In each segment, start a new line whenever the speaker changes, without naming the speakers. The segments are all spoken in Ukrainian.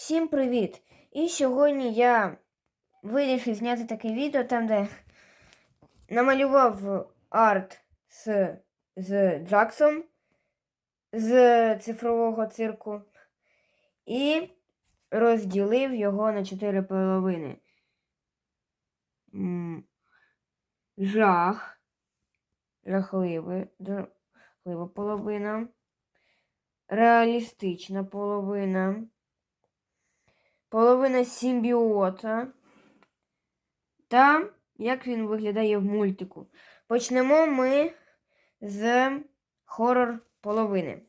Всім привіт! І сьогодні я вирішив зняти таке відео, там, де намалював арт з, з Джаксом з цифрового цирку і розділив його на чотири половини. Жах, жахливий, жахлива половина, реалістична половина половина симбіота та як він виглядає в мультику. Почнемо ми з хорор половини.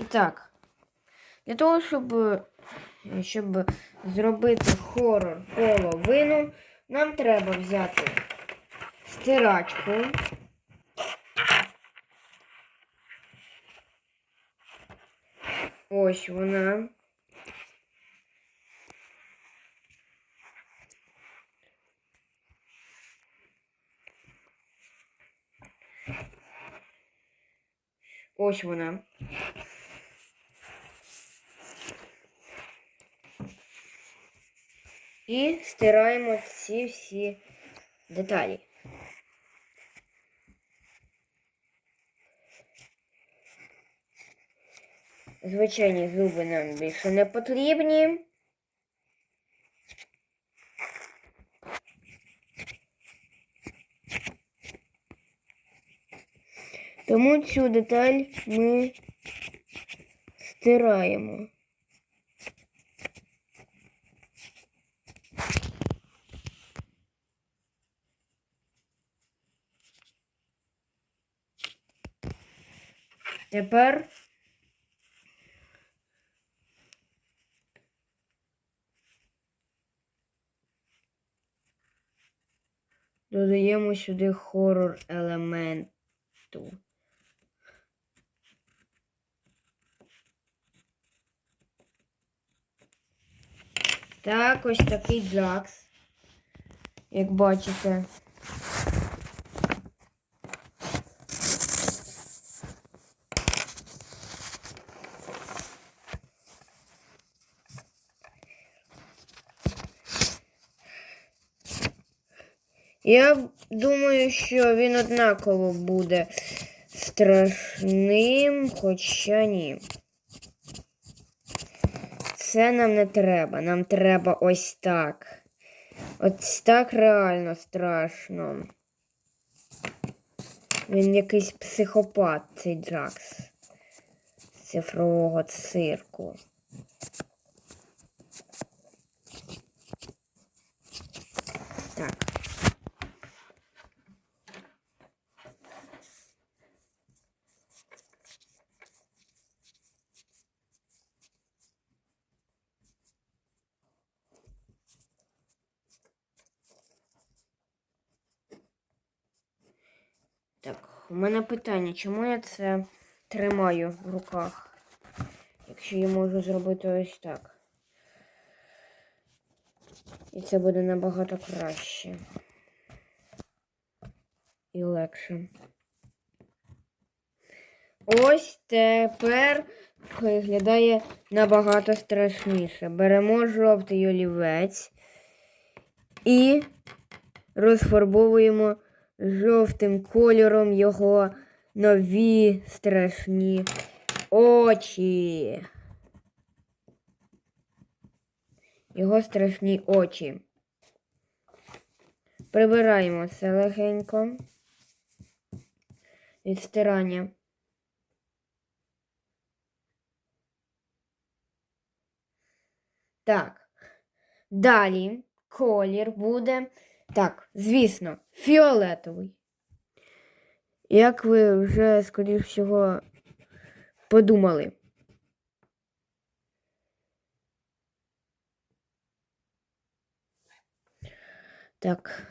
І так, для того, щоб, щоб зробити хорор половину, нам треба взяти стирачку. Ось вона. Ось вона. І стираємо ці всі деталі. Звичайні зуби нам більше не потрібні. Тому цю деталь ми стираємо. Тепер додаємо сюди хорор елементу. Так, ось такий джакс, як бачите. Я думаю, що він однаково буде страшним, хоча ні. Це нам не треба. Нам треба ось так. Ось так реально страшно. Він якийсь психопат, цей Джакс. З цифрового цирку. Так. Так, у мене питання, чому я це тримаю в руках, якщо я можу зробити ось так. І це буде набагато краще. І легше. Ось тепер виглядає набагато страшніше. Беремо жовтий олівець і розфарбовуємо жовтим кольором його нові страшні очі. Його страшні очі. Прибираємо все легенько від стирання. Так. Далі колір буде. Так, звісно, фіолетовий. Як ви вже, скоріш всього, подумали. Так.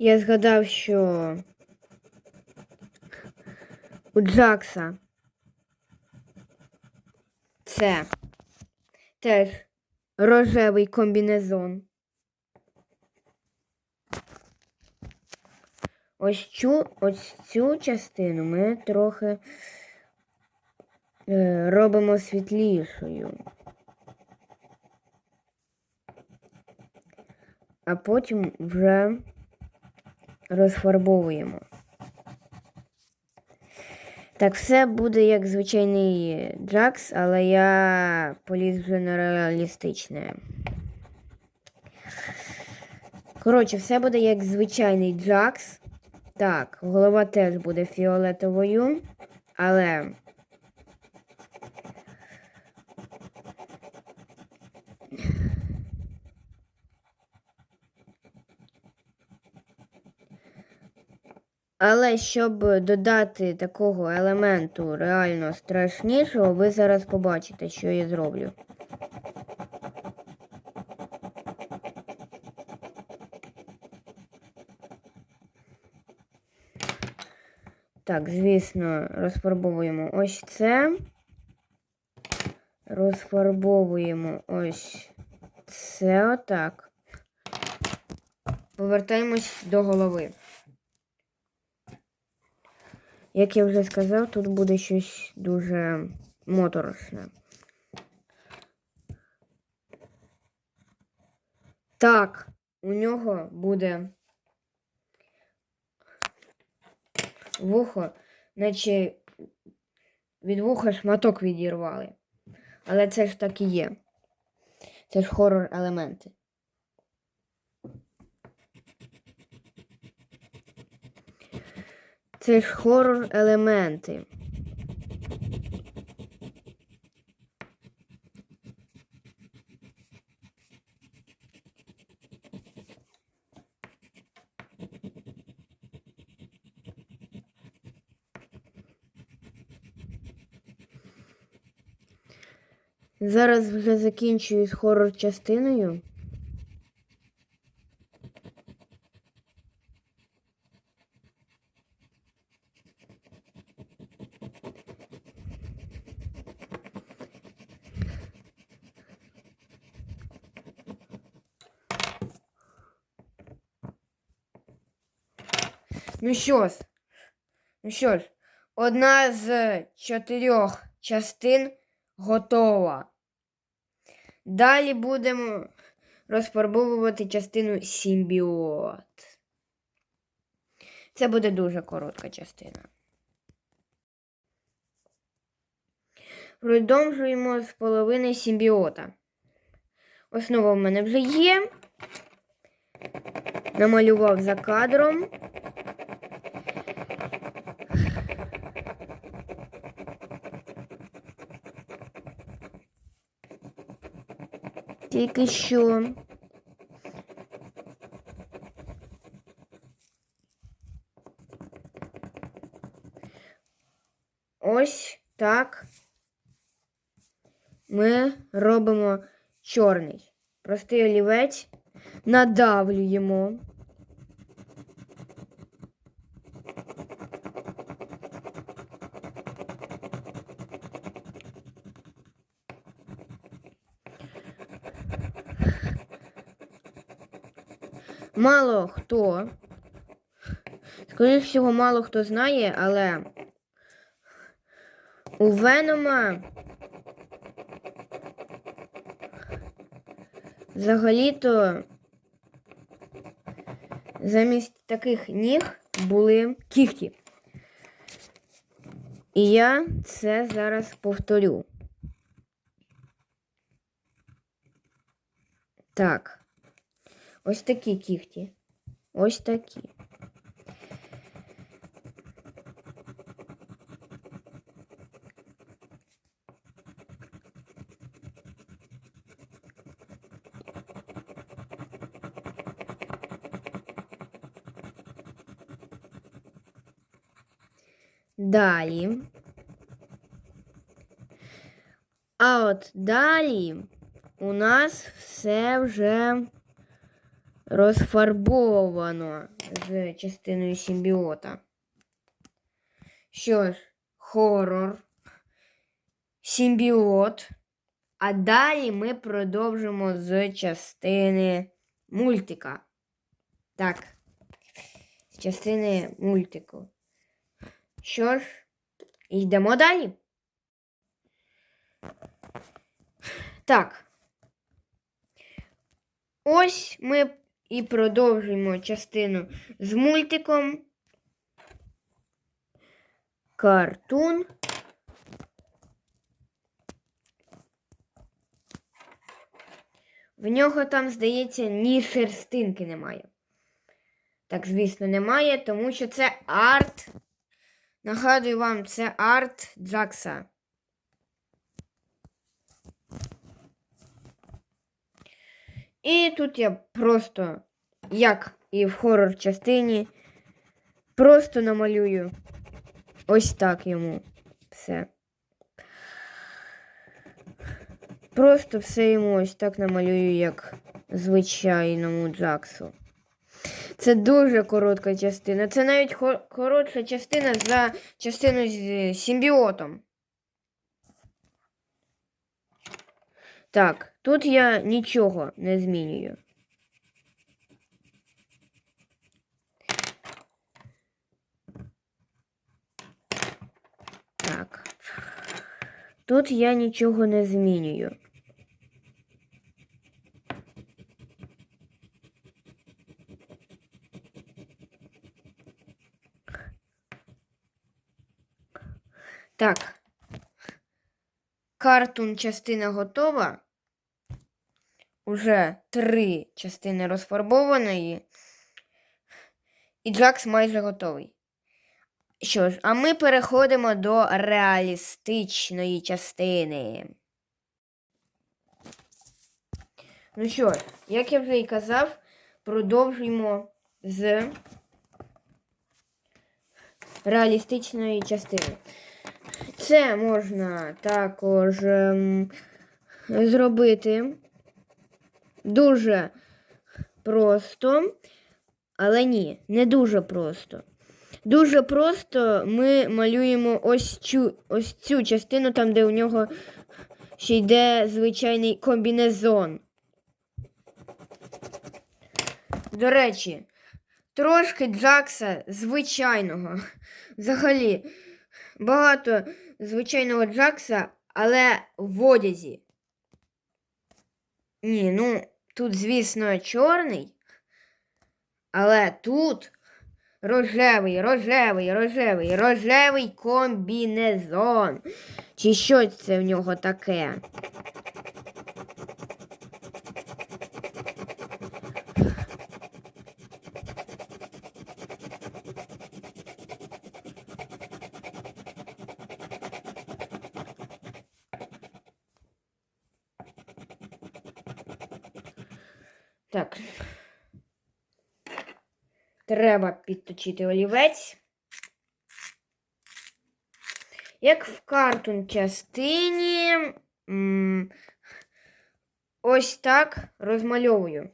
Я згадав, що у Джакса це теж рожевий комбінезон. Ось цю, ось цю частину ми трохи е, робимо світлішою. А потім вже розфарбовуємо. Так, все буде як звичайний Джакс, але я поліз вже на реалістичне. Коротше, все буде як звичайний Джакс. Так, голова теж буде фіолетовою, але. Але щоб додати такого елементу реально страшнішого, ви зараз побачите, що я зроблю. Так, звісно, розфарбовуємо ось це. Розфарбовуємо ось це отак. Повертаємось до голови. Як я вже сказав, тут буде щось дуже моторошне. Так, у нього буде вухо, наче від вуха шматок відірвали. Але це ж так і є. Це ж хорор елементи. Це ж хорор елементи. Зараз вже закінчую з хорор частиною. Ну що ж, ну що ж, одна з чотирьох частин готова. Далі будемо розфарбовувати частину симбіот. Це буде дуже коротка частина. Продовжуємо з половини симбіота. Основа в мене вже є. Намалював за кадром. Тільки що. Ось так ми робимо чорний. Простий олівець надавлюємо. Мало хто, скоріше всього, мало хто знає, але у Венома взагалі-то замість таких ніг були кіхті. І я це зараз повторю. Так. Ось такі кіхті. Ось такі. Далі. А от далі у нас все вже розфарбовано з частиною симбіота. Що ж, хорор, симбіот. А далі ми продовжимо з частини мультика. Так, з частини мультику. Що ж, йдемо далі. Так. Ось ми і продовжуємо частину з мультиком. Картун. В нього там, здається, ні шерстинки немає. Так, звісно, немає, тому що це арт. Нагадую вам, це арт Джакса. І тут я просто, як і в хорор частині, просто намалюю ось так йому все. Просто все йому ось так намалюю, як звичайному Джаксу. Це дуже коротка частина. Це навіть коротша частина за частину з симбіотом. Так, тут я нічого не змінюю. Так. Тут я нічого не змінюю. Так. Картун частина готова. Уже три частини розфарбованої. І Джакс майже готовий. Що ж, а ми переходимо до реалістичної частини. Ну що ж, як я вже і казав, продовжуємо з реалістичної частини. Це можна також ем, зробити дуже просто, але ні, не дуже просто. Дуже просто ми малюємо ось цю, ось цю частину, там, де у нього ще йде звичайний комбінезон. До речі, трошки Джакса звичайного. Взагалі, багато звичайного Джакса, але в одязі. Ні, ну, тут, звісно, чорний. Але тут рожевий, рожевий, рожевий, рожевий комбінезон. Чи що це в нього таке? Так. Треба підточити олівець. Як в картун частині, ось так розмальовую.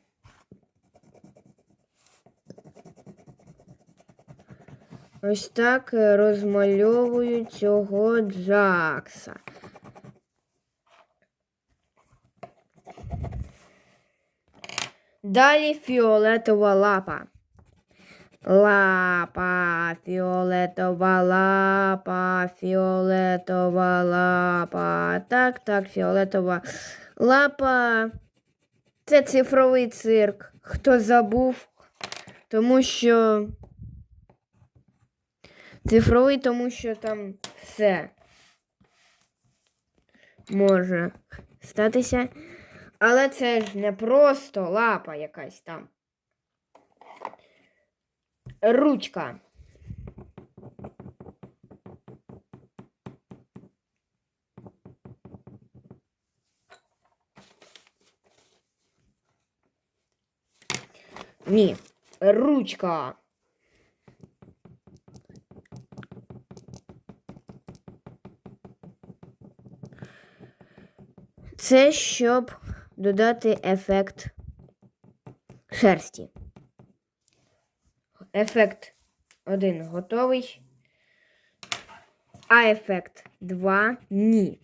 Ось так е, розмальовую цього Джакса. Далі фіолетова лапа. Лапа, фіолетова лапа, фіолетова лапа. Так, так, фіолетова лапа. Це цифровий цирк. Хто забув? Тому що. Цифровий, тому що там все може статися. Але це ж не просто лапа якась там. Ручка. Ні, ручка. Це щоб додати ефект шерсті. Ефект 1 готовий. А ефект 2 ні.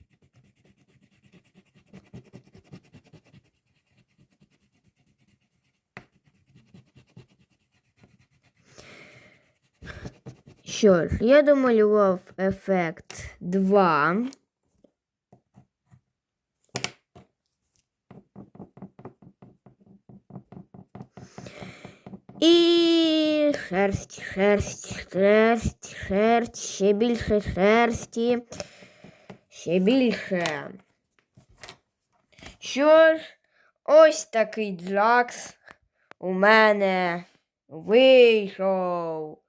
Що ж, я домалював ефект 2. І шерсть, шерсть, шерсть, шерсть, ще більше шерсті, ще більше. Що ж, ось такий джакс у мене вийшов.